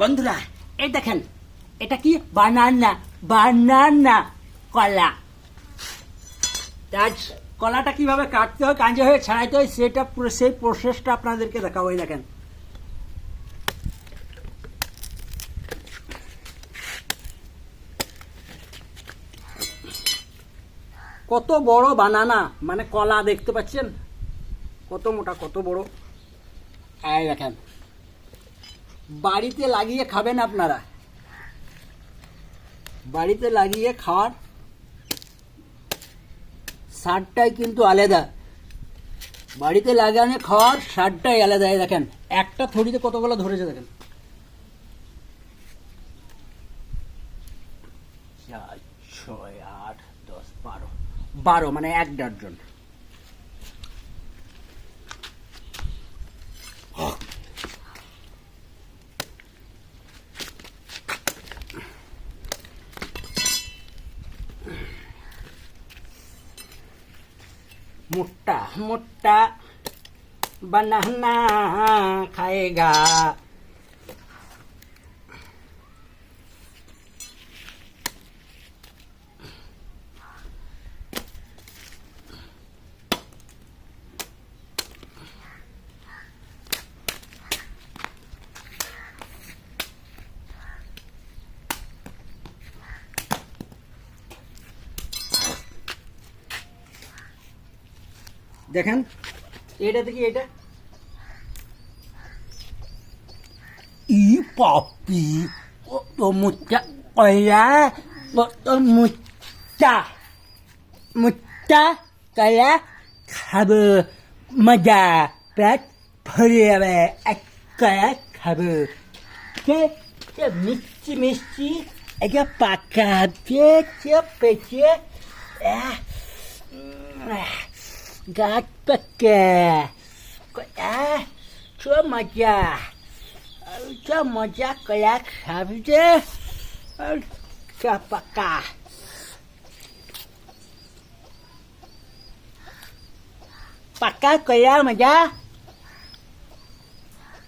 বন্ধুরা, এই দেখেন, এটা কি? বানানা বানানা কলা। কলাটা কীভাবে কাটতে হয় কাঁচা হয়ে ছাড়াইতে হয়, সেটা সেই প্রসেসটা আপনাদেরকে দেখাবো, এই দেখেন। কত বড় বানানা মানে কলা, দেখতে পাচ্ছেন? কত মোটা, কত বড়? এই দেখেন। বাড়িতে লাগিয়ে খাবেন আপনারা। বাড়িতে লাগিয়ে খাওয়ার স্বাদটাই কিন্তু আলাদা। বাড়িতে লাগানো খাওয়ার স্বাদটাই আলাদা দেখেন। একটা থড়িতে কতগুলো ধরেছে দেখেন। ছয়, আট, দশ, বারো। বারো মানে এক ডজন मोटा मोटा बनाना खाएगा দেখেন এটা দেখি এটা ই পাপি, কত মুচ্চা কলা কত মুচ্চা মুচ্চা কলা খাব, মজা পেট ভরে যাবে এক কলা খাব। কে মিষ্টি মিষ্টি এটা পাকা পেঁচে পেঁচে আহ ગાત પક્કે આ છો મજા છો મજા કલાક સારી છે પક્કા પક્કા કયા મજા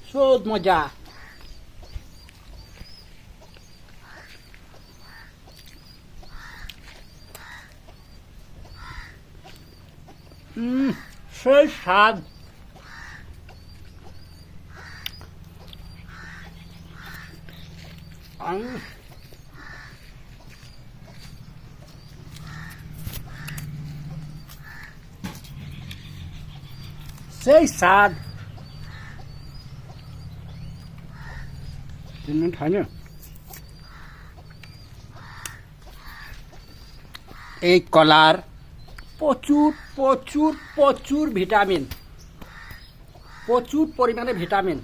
શોધ મજા সেই স্বাদ। উম। সেই স্বাদ। তিন মিনিট হয়নি এই কলার প্রচুর প্রচুর প্রচুর ভিটামিন। প্রচুর পরিমাণে ভিটামিন।